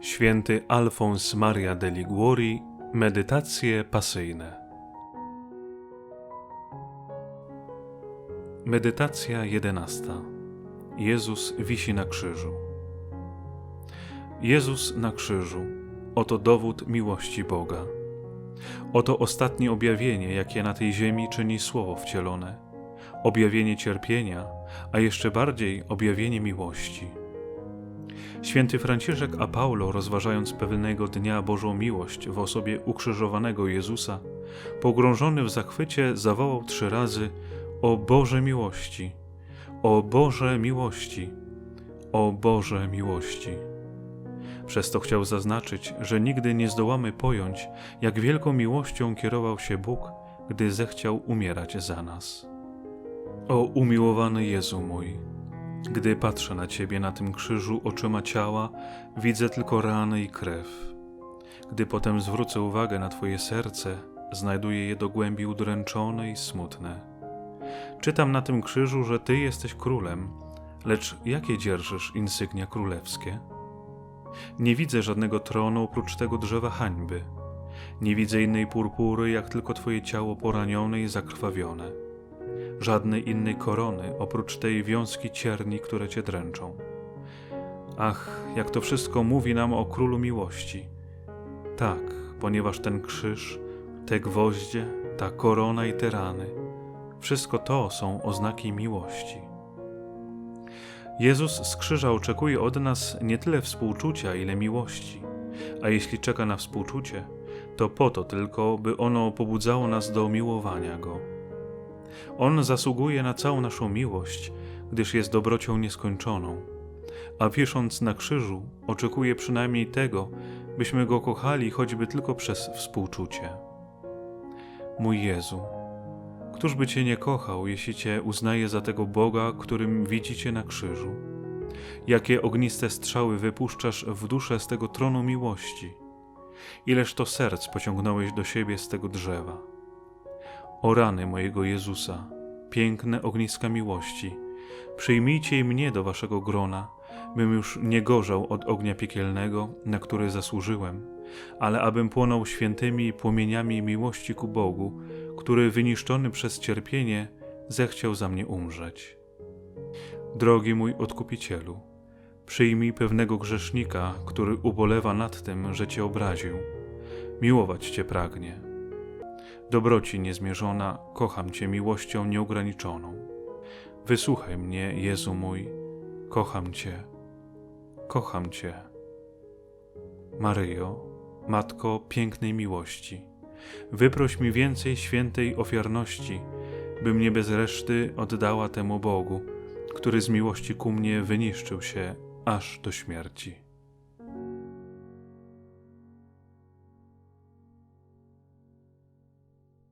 Święty Alfons Maria de Liguori Medytacje pasyjne. Medytacja jedenasta. Jezus wisi na krzyżu. Jezus na krzyżu. Oto dowód miłości Boga. Oto ostatnie objawienie, jakie na tej ziemi czyni Słowo wcielone. Objawienie cierpienia, a jeszcze bardziej objawienie miłości Święty Franciszek a Paulo, rozważając pewnego dnia Bożą miłość w osobie ukrzyżowanego Jezusa, pogrążony w zachwycie, zawołał trzy razy: O Boże miłości! O Boże miłości! O Boże miłości! Przez to chciał zaznaczyć, że nigdy nie zdołamy pojąć, jak wielką miłością kierował się Bóg, gdy zechciał umierać za nas. O umiłowany Jezu mój! Gdy patrzę na Ciebie na tym krzyżu oczyma ciała, widzę tylko rany i krew. Gdy potem zwrócę uwagę na Twoje serce, znajduję je do głębi udręczone i smutne. Czytam na tym krzyżu, że Ty jesteś królem, lecz jakie dzierżysz insygnia królewskie? Nie widzę żadnego tronu oprócz tego drzewa hańby. Nie widzę innej purpury, jak tylko Twoje ciało poranione i zakrwawione żadnej innej korony oprócz tej wiązki cierni, które cię dręczą. Ach, jak to wszystko mówi nam o królu miłości. Tak, ponieważ ten krzyż, te gwoździe, ta korona i te rany, wszystko to są oznaki miłości. Jezus z krzyża oczekuje od nas nie tyle współczucia, ile miłości, a jeśli czeka na współczucie, to po to tylko, by ono pobudzało nas do miłowania Go on zasługuje na całą naszą miłość, gdyż jest dobrocią nieskończoną. A wisząc na krzyżu, oczekuje przynajmniej tego, byśmy go kochali choćby tylko przez współczucie. Mój Jezu, któż by Cię nie kochał, jeśli Cię uznaje za tego Boga, którym widzicie na krzyżu? Jakie ogniste strzały wypuszczasz w duszę z tego tronu miłości? Ileż to serc pociągnąłeś do siebie z tego drzewa? O rany mojego Jezusa, piękne ogniska miłości, przyjmijcie mnie do waszego grona, bym już nie gorzał od ognia piekielnego, na który zasłużyłem, ale abym płonął świętymi płomieniami miłości ku Bogu, który wyniszczony przez cierpienie zechciał za mnie umrzeć. Drogi mój Odkupicielu, przyjmij pewnego grzesznika, który ubolewa nad tym, że Cię obraził. Miłować Cię pragnie Dobroci niezmierzona, kocham Cię miłością nieograniczoną. Wysłuchaj mnie, Jezu mój, kocham Cię, kocham Cię. Maryjo, Matko pięknej miłości, wyproś mi więcej świętej ofiarności, by mnie bez reszty oddała temu Bogu, który z miłości ku mnie wyniszczył się aż do śmierci.